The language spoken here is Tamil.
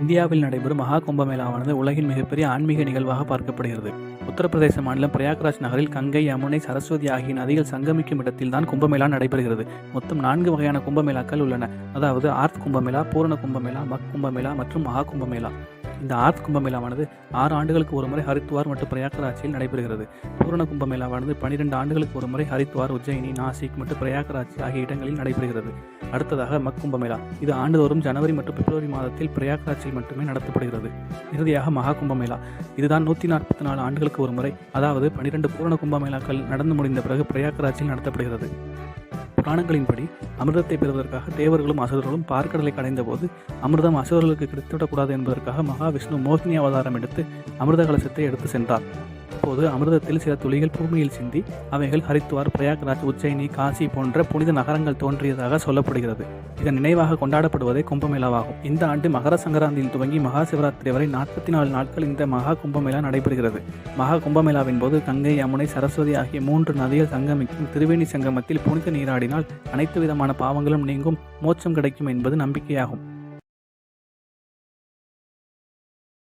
இந்தியாவில் நடைபெறும் மகா கும்பமேளாவானது உலகின் மிகப்பெரிய ஆன்மீக நிகழ்வாக பார்க்கப்படுகிறது. உத்தரப்பிரதேச மாநிலம் பிரயாக்ராஜ் நகரில் கங்கை யமுனை சரஸ்வதி ஆகிய நதிகள் சங்கமிக்கும் இடத்தில்தான் கும்பமேளா நடைபெறுகிறது. மொத்தம் நான்கு வகையான கும்பமேளாக்கள் உள்ளன. அதாவது ஆர்த் கும்பமேளா பூரண கும்பமேளா மக் கும்பமேளா மற்றும் மகா கும்பமேளா. இந்த ஆர்த் கும்பமேளாவானது ஆறு ஆண்டுகளுக்கு ஒரு முறை ஹரித்வார் மற்றும் பிரயாக்ராஜில் நடைபெறுகிறது. பூரண கும்பமேளாவானது பனிரெண்டு ஆண்டுகளுக்கு ஒரு முறை ஹரித்வார் உஜ்ஜயினி நாசிக் மற்றும் பிரயாக்ராஜ் ஆகிய இடங்களில் நடைபெறுகிறது. அடுத்ததாக மக் கும்பமேளா. இது ஆண்டுதோறும் ஜனவரி மற்றும் பிப்ரவரி மாதத்தில் பிரயாக்ராஜில் மட்டுமே நடத்தப்படுகிறது. இறுதியாக மகா கும்பமேளா. இதுதான் நூற்றி நாற்பத்தி நாலு ஆண்டுகளுக்கு ஒரு முறை அதாவது பனிரெண்டு பூரண கும்பமேளாக்கள் நடந்து முடிந்த பிறகு பிரயாக்ராஜில் நடத்தப்படுகிறது. புராணங்களின்படி அமிர்தத்தை பெறுவதற்காக தேவர்களும் அசுரர்களும் பார்க்கடலை கடைந்தபோது அமிர்தம் அசுரர்களுக்கு கிடைத்துவிடக்கூடாது என்பதற்காக மகாவிஷ்ணு மோகினி அவதாரம் எடுத்து அமிர்த கலசத்தை எடுத்து சென்றார். அப்போது அமிர்தத்தில் சில துளிகள் பூமியில் சிந்தி அவைகள் ஹரித்வார் பிரயாக்ராஜ் உஜ்ஜயினி காசி போன்ற புனித நகரங்கள் தோன்றியதாக சொல்லப்படுகிறது. இதன் நினைவாக கொண்டாடப்படுவதே கும்பமேளாவாகும். இந்த ஆண்டு மகர சங்கராந்தியில் துவங்கி மகா சிவராத்திரி வரை நாற்பத்தி நாலு நாட்கள் இந்த மகா கும்பமேளா நடைபெறுகிறது. மகா கும்பமேளாவின் போது கங்கை யமுனை சரஸ்வதி ஆகிய மூன்று நதிகள் சங்கமிக்கும் திருவேணி சங்கமத்தில் புனித நீராடினால் அனைத்து விதமான பாவங்களும் நீங்கும் மோட்சம் கிடைக்கும் என்பது நம்பிக்கையாகும்.